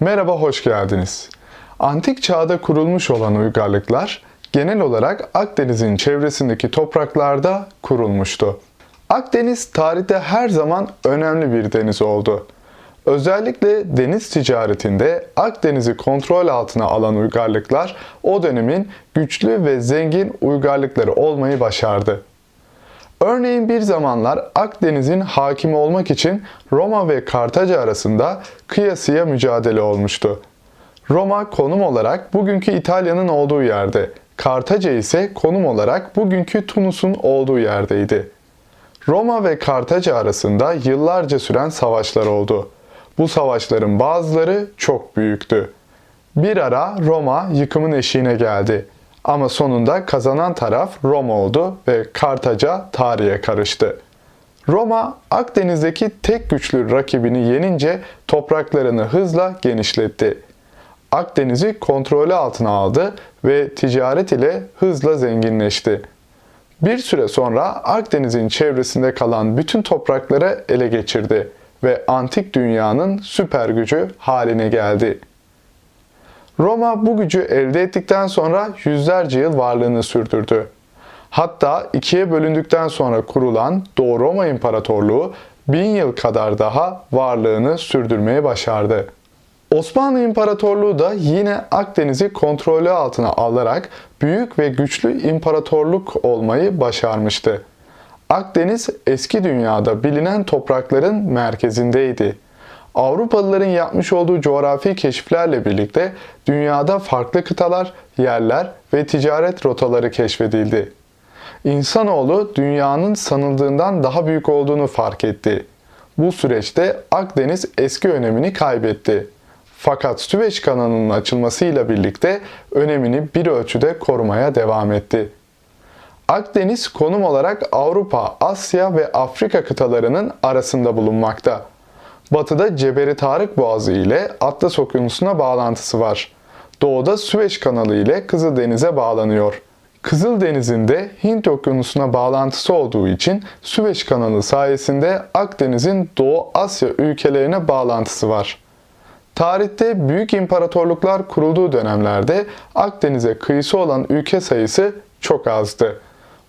Merhaba, hoş geldiniz. Antik çağda kurulmuş olan uygarlıklar genel olarak Akdeniz'in çevresindeki topraklarda kurulmuştu. Akdeniz tarihte her zaman önemli bir deniz oldu. Özellikle deniz ticaretinde Akdeniz'i kontrol altına alan uygarlıklar o dönemin güçlü ve zengin uygarlıkları olmayı başardı. Örneğin bir zamanlar Akdeniz'in hakimi olmak için Roma ve Kartaca arasında kıyasıya mücadele olmuştu. Roma konum olarak bugünkü İtalya'nın olduğu yerde, Kartaca ise konum olarak bugünkü Tunus'un olduğu yerdeydi. Roma ve Kartaca arasında yıllarca süren savaşlar oldu. Bu savaşların bazıları çok büyüktü. Bir ara Roma yıkımın eşiğine geldi. Ama sonunda kazanan taraf Roma oldu ve Kartaca tarihe karıştı. Roma Akdeniz'deki tek güçlü rakibini yenince topraklarını hızla genişletti. Akdeniz'i kontrolü altına aldı ve ticaret ile hızla zenginleşti. Bir süre sonra Akdeniz'in çevresinde kalan bütün toprakları ele geçirdi ve antik dünyanın süper gücü haline geldi. Roma bu gücü elde ettikten sonra yüzlerce yıl varlığını sürdürdü. Hatta ikiye bölündükten sonra kurulan Doğu Roma İmparatorluğu bin yıl kadar daha varlığını sürdürmeye başardı. Osmanlı İmparatorluğu da yine Akdeniz'i kontrolü altına alarak büyük ve güçlü imparatorluk olmayı başarmıştı. Akdeniz eski dünyada bilinen toprakların merkezindeydi. Avrupalıların yapmış olduğu coğrafi keşiflerle birlikte dünyada farklı kıtalar, yerler ve ticaret rotaları keşfedildi. İnsanoğlu dünyanın sanıldığından daha büyük olduğunu fark etti. Bu süreçte Akdeniz eski önemini kaybetti. Fakat Süveyş kanalının açılmasıyla birlikte önemini bir ölçüde korumaya devam etti. Akdeniz konum olarak Avrupa, Asya ve Afrika kıtalarının arasında bulunmakta. Batıda Ceberi Tarık Boğazı ile Atlas Okyanusu'na bağlantısı var. Doğuda Süveyş Kanalı ile Kızıldeniz'e bağlanıyor. Kızıldeniz'in de Hint Okyanusu'na bağlantısı olduğu için Süveyş Kanalı sayesinde Akdeniz'in Doğu Asya ülkelerine bağlantısı var. Tarihte büyük imparatorluklar kurulduğu dönemlerde Akdeniz'e kıyısı olan ülke sayısı çok azdı.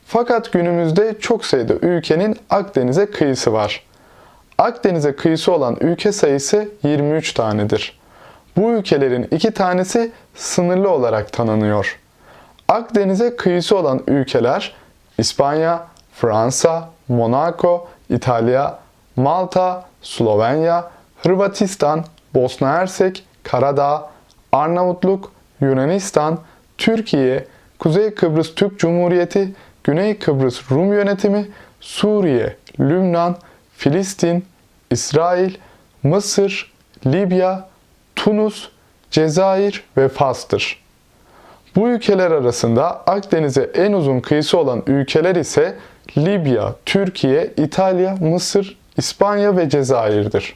Fakat günümüzde çok sayıda ülkenin Akdeniz'e kıyısı var. Akdeniz'e kıyısı olan ülke sayısı 23 tanedir. Bu ülkelerin iki tanesi sınırlı olarak tanınıyor. Akdeniz'e kıyısı olan ülkeler İspanya, Fransa, Monaco, İtalya, Malta, Slovenya, Hırvatistan, Bosna Hersek, Karadağ, Arnavutluk, Yunanistan, Türkiye, Kuzey Kıbrıs Türk Cumhuriyeti, Güney Kıbrıs Rum Yönetimi, Suriye, Lübnan, Filistin, İsrail, Mısır, Libya, Tunus, Cezayir ve Fas'tır. Bu ülkeler arasında Akdeniz'e en uzun kıyısı olan ülkeler ise Libya, Türkiye, İtalya, Mısır, İspanya ve Cezayir'dir.